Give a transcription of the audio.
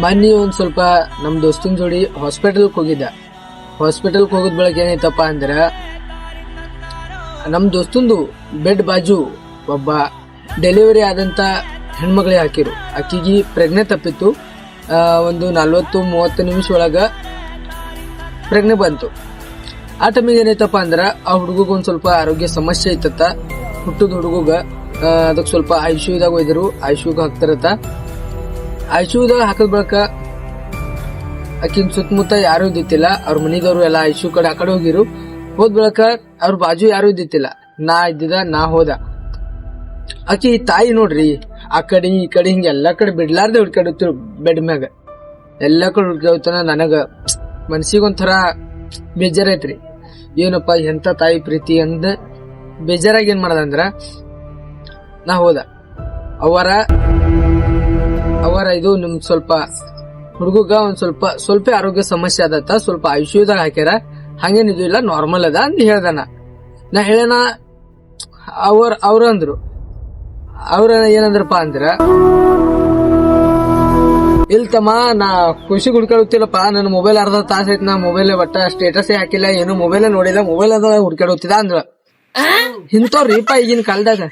ಮೊನ್ನೆ ಒಂದು ಸ್ವಲ್ಪ ನಮ್ಮ ದೋಸ್ತಿನ ಜೋಡಿ ಹಾಸ್ಪಿಟಲ್ಗೆ ಹೋಗಿದ್ದ. ಹಾಸ್ಪಿಟಲ್ಗೆ ಹೋಗೋದ ಬೆಳಗ್ಗೆ ಏನಾಯ್ತಪ್ಪ ಅಂದ್ರೆ ನಮ್ಮ ದೋಸ್ತಂದು ಬೆಡ್ ಬಾಜು ಒಬ್ಬ ಡೆಲಿವರಿ ಆದಂತ ಹೆಣ್ಮಗಳಿಗೆ ಹಾಕಿರು. ಆಕಿಗೆ ಪ್ರಜ್ಞೆ ತಪ್ಪಿತ್ತು. ಒಂದು ನಲ್ವತ್ತು ಮೂವತ್ತು ನಿಮಿಷ ಒಳಗ ಪ್ರಜ್ಞೆ ಬಂತು. ಆ ಟೈಮಿಗೆ ಏನಾಯ್ತಪ್ಪ ಅಂದ್ರೆ, ಆ ಹುಡುಗಗ ಸ್ವಲ್ಪ ಆರೋಗ್ಯ ಸಮಸ್ಯೆ ಐತತ್ತ ಹುಟ್ಟದ ಹುಡುಗಗ ಅದಕ್ಕೆ ಸ್ವಲ್ಪ ಐಶುದಾಗ ಒಯ್ದರು. ಐಶುಗ ಹಾಕ್ತಾರತ್ತ. ಐಶುದಾಗ ಹಾಕಿದ ಬಳಕ ಆಕಿನ ಸುತ್ತಮುತ್ತ ಯಾರು ಇದ್ದಿತ್ತಿಲ್ಲ. ಅವ್ರ ಮನೆದವರು ಎಲ್ಲ ಐಶು ಕಡೆ ಆ ಕಡೆ ಹೋಗಿರು. ಹೋದ್ ಬಳಕ ಅವ್ರ ಬಾಜು ಯಾರು ಇದ್ದಿತ್ತಿಲ್ಲ. ನಾ ಇದ್ದಿದ ನಾ ಹೋದ. ಆಕಿ ತಾಯಿ ನೋಡ್ರಿ, ಆ ಕಡೆ, ಈ ಕಡೆ ಹಿಂಗ ಎಲ್ಲ ಕಡೆ ಬಿಡ್ಲಾರ್ದೆ ಹುಡ್ಕಾಡುತ್ತ ಬೆಡ್ ಮ್ಯಾಗ. ಎಲ್ಲ ಕಡೆ ನನಗ. ಮನ್ಸಿಗೆ ಒಂಥರ ಬೇಜಾರೈತ್ರಿ ಏನಪ್ಪ ಎಂತ ತಾಯಿ ಪ್ರೀತಿ ಅಂದ ಬೇಜಾರಾಗಿ ಏನ್ ಮಾಡದಂದ್ರ ನಾ ಹೋದ. ಅವರ ಇದು ನಿಮ್ ಸ್ವಲ್ಪ ಹುಡುಗ ಒಂದ್ ಸ್ವಲ್ಪ ಸ್ವಲ್ಪ ಆರೋಗ್ಯ ಸಮಸ್ಯೆ ಆದತ್ತ ಸ್ವಲ್ಪ ಐಶ್ಯೂದಾಗ ಹಾಕ್ಯಾರ. ಹಂಗೇನಿದು ಇಲ್ಲ ನಾರ್ಮಲ್ ಅದ ಅಂತ ಹೇಳ್ದಾನ. ನಾ ಹೇಳೋಣ ಅವ್ರ ಅವ್ರಂದ್ರು ಅವ್ರ ಏನಂದ್ರಪ್ಪ ಅಂದ್ರ ಇಲ್ ತಮ್ಮ ನಾ ಖುಷಿ ಹುಡ್ಕಾಡುತ್ತಿಲ್ಲಪ್ಪ ನನ್ನ ಮೊಬೈಲ್ ಅರ್ಧ ತಾಸ ಐತ್ ನಾ ಮೊಬೈಲ್ ಬಟ್ಟ ಸ್ಟೇಟಸ್ ಹಾಕಿಲ್ಲ ಏನು ಮೊಬೈಲ್ ನೋಡಿಲ್ಲ ಮೊಬೈಲ್ ಅದ ಹುಡ್ಕಾಡುತ್ತಿದ ಅಂದ್ರ. ಇಂಥವ್ರೀಪ ಈಗಿನ ಕಾಲದಾಗ.